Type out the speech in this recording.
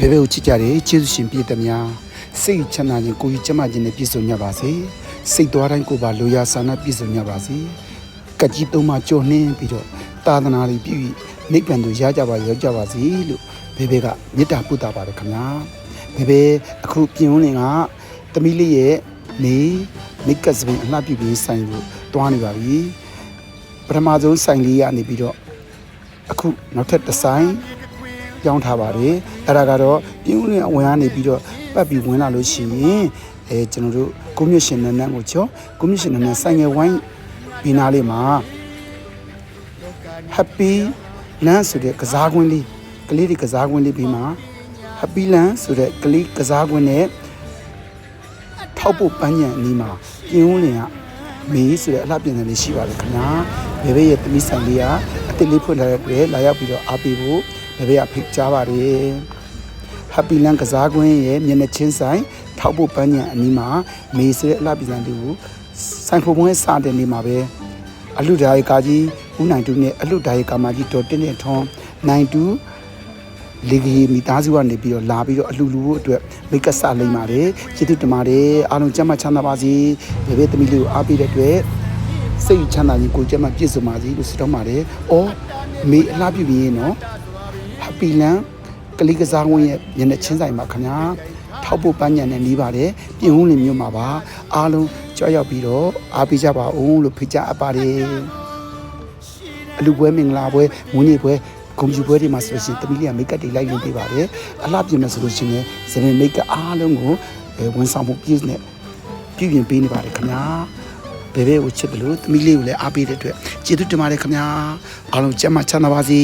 ဘဲဘဲကိုချစ်ကြတယ်ကျေးဇူးရှင်ပြည့်တများစိတ်ချမ်းသာခြင်းကိုယ်ကြီးကျန်းမာခြင်းနဲ့ပြည့်စုံကြပါစေစိတ်သွားတိုင်းကိုယ်ပါလိုရာဆန္ဒပြည့်စုံကြပါစေကကြီးသုံးပါကြော်နှင်းပြီးတော့သာသနာတွေပြည့်ပြီးနိဗ္ဗာန်သို့ရကြပါရောက်ကြပါစေလို့ဘဲဘဲကမေတ္တာပို့တာပါတယ်ခင်ဗျာဘဲဘဲအခုပြင်ဦးလင်ကသမီးလေးရဲ့နေမိတ်ကပ်စပင်အလှပြပြီးဆိုင်ကိုတွားနေပါပြီပထမဆုံးဆိုင်လေးကနေပြီးတော့အခုနောက်ထပ်တစ်ဆိုင် ပြောင်းထားပါတယ်အဲ့ဒါကတော့ပြင်းဦးလင်းအဝင်ကနေပြီးတော့ပတ်ပြီးဝင်လာလို့ရှိရင်အဲကျွန်တော်တို့ကိုမြင့်ရှင်နန်းနန်းကိုချောကိုမြင့်ရှင်နန်းနန်းဆိုင်ငယ်ဝိုင်းဘီနာလေးမှာ happy land ဆိုတဲ့ကစားကွင်းလေးကလေးတွေကစားကွင်းလေးပြီးမှာ happy land ဆိုတဲ့ကလေးကစားကွင်းနဲ့ထောက်ဖို့ပန်းညံအနီးမှာပြင်းဦးလင်းကမေးဆိုတဲ့အလှပြင်တယ်လေးရှိပါတယ်ခင်ဗျာဘယ်ဘဲရဲ့သမီးဆိုင်လေးကအစ်စ်လေးဖွင့်ထားတဲ့အတွက်လာရောက်ပြီးတော့အားပေးဖို့ ဘယ်ဘဲကဖိတ်ကြားပါတယ် Happy Land ကစားကွင်းရဲ့မျက်နှာချင်းဆိုင်ထောက်ဖို့ပန်းညံအနီးမှာမေဆိုတဲ့အလှပြင်တယ်လေးကိုဆိုင်ဖို့ဘုံရဲ့စတဲ့နေ့မှာပဲအလူဒါရီကာကြီးဦးနိုင်တူနဲ့အလူဒါရီကာမကြီးတော်တင်းနဲ့ထွန်းနိုင်တူလေကြီးမိသားစုကနေပြီးတော့လာပြီးတော့အလှလူဖို့အတွက်မိတ်ကပ်စလိမ့်ပါတယ်ကျေးဇူးတင်ပါတယ်အားလုံးကျမ်းမချမ်းသာပါစေဘယ်ဘဲသမီးလေးကိုအားပေးတဲ့အတွက်စိတ်ချမ်းသာခြင်းကိုယ်ကျမ်းမပြည့်စုံပါစေလို့ဆုတောင်းပါတယ်အော်မေအလားပြပြရင်နော် Happy Land ကလေးကစားဝင်းရဲ့မျက်နှာချင်းဆိုင်မှာခင်ဗျာထောက်ဖို့ပန်းညံနဲ့နေပါတယ်ပြင်ဦးလင်မြို့မှာပါအားလုံးကြောက်ရောက်ပြီးတော့အားပေးကြပါဦးလို့ဖိတ်ကြားအပ်ပါတယ်အလူပွဲမင်္ဂလာပွဲမွေးနေ့ပွဲဂုံပြူပွဲတွေမှာဆိုလို့ရှိရင်တမီးလေးကမိတ်ကပ်တွေလိုက်လုပ်ပေးပါတယ်အလှပြင်မယ်ဆိုလို့ရှိရင်ဇမင်မိတ်ကပ်အားလုံးကိုအဲဝန်ဆောင်မှုပြည့်နဲ့ပြည့်ပြင်ပေးနေပါတယ်ခင်ဗျာဘယ်ဘဲကိုချစ်တယ်လို့တမီးလေးကိုလည်းအားပေးတဲ့အတွက်ကျေးဇူးတင်ပါတယ်ခင်ဗျာအားလုံးကျမ်းမချမ်းသာပါစေ